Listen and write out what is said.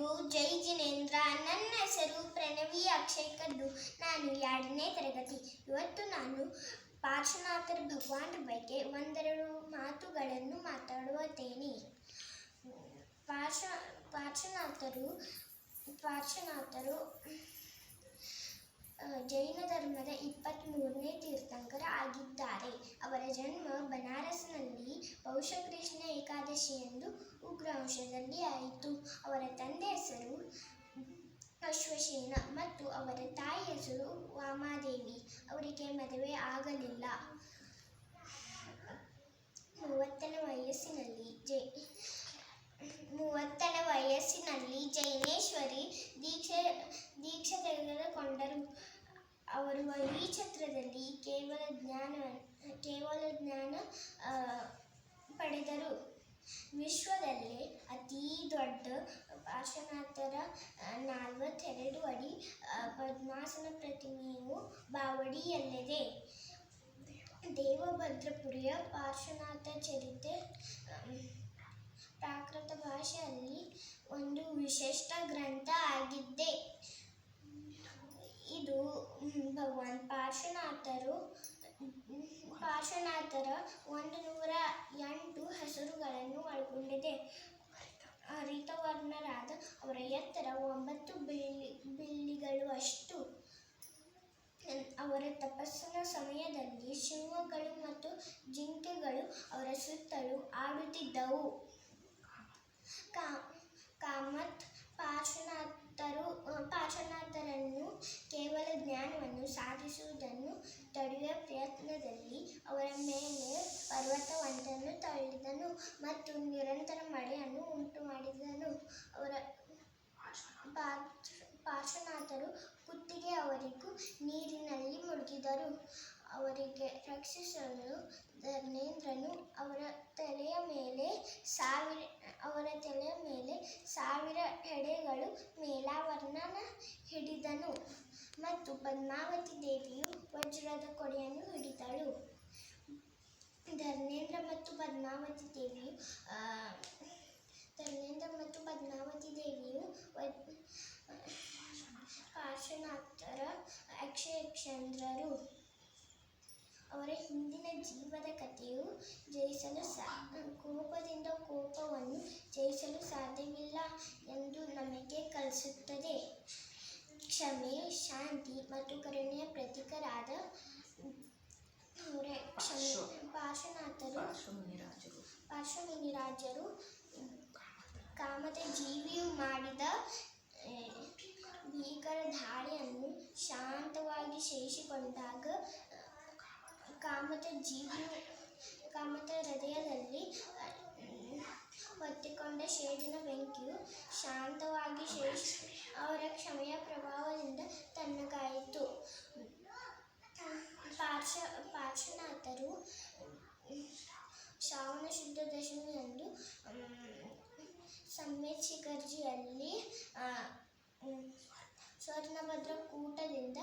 ಎಲ್ಲರಿಗೂ ಜೈ ಜಿನೇಂದ್ರ, ನನ್ನ ಹೆಸರು ಪ್ರಣವಿ ಅಕ್ಷಯ್ ಕಂಡು ನಾನು ಎರಡನೇ ತರಗತಿ. ಇವತ್ತು ನಾನು ಪಾರ್ಶ್ವನಾಥರ ಭಗವಾನ್ರ ಬಗ್ಗೆ ಒಂದೆರಡು ಮಾತುಗಳನ್ನು ಮಾತಾಡುತ್ತೇನೆ. ಪಾರ್ಶ್ವ, ಪಾರ್ಶ್ವನಾಥರು ಪಾರ್ಶ್ವನಾಥರು ಜೈನ ಧರ್ಮದ ಇಪ್ಪತ್ತ್ಮೂರನೇ ತೀರ್ಥಂಕರ ಆಗಿದ್ದಾರೆ. ಅವರ ಜನ್ಮ ಬನಾರಸ್ನಲ್ಲಿ ಪೌಷಕೃಷ್ಣ ಏಕಾದಶಿಯಂದು ಉಗ್ರವಂಶದಲ್ಲಿ ಆಯಿತು. ಅವರ ತಂದೆ ಹೆಸರು ಅಶ್ವಸೇನ ಮತ್ತು ಅವರ ತಾಯಿ ಹೆಸರು ವಾಮಾದೇವಿ. ಅವರಿಗೆ ಮದುವೆ ಆಗಲಿಲ್ಲ. ಮೂವತ್ತನೇ ವಯಸ್ಸಿನಲ್ಲಿ ಜೈ, ಮೂವತ್ತನೇ ವಯಸ್ಸಿನಲ್ಲಿ ಜೈನೇಶ್ವರಿ ದೀಕ್ಷೆ ದೀಕ್ಷೆ ತೆಗೆದುಕೊಂಡರು. ಅವರು ಈ ಛತ್ರದಲ್ಲಿ ಕೇವಲ ಜ್ಞಾನ ಕೇವಲ ಜ್ಞಾನ ಪದ್ಮಾಸನ ಪ್ರತಿಮೆಯು ಬಾವಡಿಯಲ್ಲಿದೆ. ದೇವಭದ್ರಪುರಿಯ ಪಾರ್ಶ್ವನಾಥ ಚರಿತೆ ಪ್ರಾಕೃತ ಭಾಷೆಯಲ್ಲಿ ಒಂದು ವಿಶಿಷ್ಟ ಗ್ರಂಥ ಆಗಿದ್ದೆ. ಇದು ಭಗವಾನ್ ಪಾರ್ಶ್ವನಾಥರು, ಪಾರ್ಶ್ವನಾಥರ ಒಂದು ನೂರ ಎಂಟು ಹೆಸರುಗಳನ್ನು ಒಳಗೊಂಡಿದೆ. ಹರಿತವರ್ಣರಾದ ಸುತ್ತಲೂ ಆಡುತ್ತಿದ್ದವು. ಕಾಮತ್ ಪಾರ್ಶ್ವನಾಥರು ಪಾರ್ಶ್ವನಾಥರನ್ನು ಕೇವಲ ಜ್ಞಾನವನ್ನು ಸಾಧಿಸುವುದನ್ನು ತಡೆಯುವ ಪ್ರಯತ್ನದಲ್ಲಿ ಅವರ ಮೇಲೆ ಪರ್ವತವೊಂದನ್ನು ತಳ್ಳಿದನು ಮತ್ತು ನಿರಂತರ ಮಳೆಯನ್ನು ಉಂಟು ಮಾಡಿದನು ಅವರ ಪಾರ್ಶ್- ಪಾರ್ಶ್ವನಾಥರು ಕುತ್ತಿಗೆ ಅವರಿಗೂ ನೀರಿನಲ್ಲಿ ಮುಳುಗಿದರು. ಅವರಿಗೆ ರಕ್ಷಿಸಲು ಧರ್ಮೇಂದ್ರನು ಅವರ ತಲೆಯ ಮೇಲೆ ಸಾವಿರ, ಅವರ ತಲೆಯ ಮೇಲೆ ಸಾವಿರ ಹೆಡೆಗಳು ಮೇಲಾವರ್ಣನ ಹಿಡಿದನು. ಮತ್ತು ಪದ್ಮಾವತಿ ದೇವಿಯು ವಜ್ರದ ಕೊಡೆಯನ್ನು ಹಿಡಿದಳು. ಧರ್ಮೇಂದ್ರ ಮತ್ತು ಪದ್ಮಾವತಿ ದೇವಿಯು ಧರ್ಮೇಂದ್ರ ಮತ್ತು ಪದ್ಮಾವತಿ ದೇವಿಯು ಪಾರ್ಶ್ವನಾಥರ ಅಕ್ಷಯಕ್ಷಂದ್ರರು ಅವರ ಹಿಂದಿನ ಜೀವದ ಕಥೆಯು ಜಯಿಸಲು ಸಾ ಕೋಪದಿಂದ ಕೋಪವನ್ನು ಜಯಿಸಲು ಸಾಧ್ಯವಿಲ್ಲ ಎಂದು ನಮಗೆ ಕಲಿಸುತ್ತದೆ. ಕ್ಷಮೆ ಶಾಂತಿ ಮತ್ತು ಕರುಣೆಯ ಪ್ರತೀಕರಾದ ಅವರ ಕ್ಷಮೆ ಪಾರ್ಶ್ವನಾಥರು ಪಾರ್ಶ್ವಮುನಿರಾಜರು ಕಾಮದ ಜೀವಿಯು ಮಾಡಿದ ಭೀಕರ ಧಾಳಿಯನ್ನು ಶಾಂತವಾಗಿ ಸಹಿಸಿಕೊಂಡಾಗ ಆ, ಜೀವನ ಕಾಮತ ಹೃದಯದಲ್ಲಿ ಹೊತ್ತಿಕೊಂಡ ಶೇಡಿನ ಬೆಂಕಿಯು ಶಾಂತವಾಗಿ ಶೇಷ ಅವರ ಕ್ಷಮೆಯ ಪ್ರಭಾವದಿಂದ ತಣ್ಣಗಾಯಿತು. ಪಾರ್ಶ್ವ ಪಾರ್ಶ್ವನಾಥರು ಶ್ರಾವಣ ಶುದ್ಧ ದಶಮಿಯಂದು ಸಮ್ಮೇತ್ ಶಿಖರ್ಜಿಯಲ್ಲಿ ಸ್ವರ್ಣಭದ್ರ ಕೂಟದಿಂದ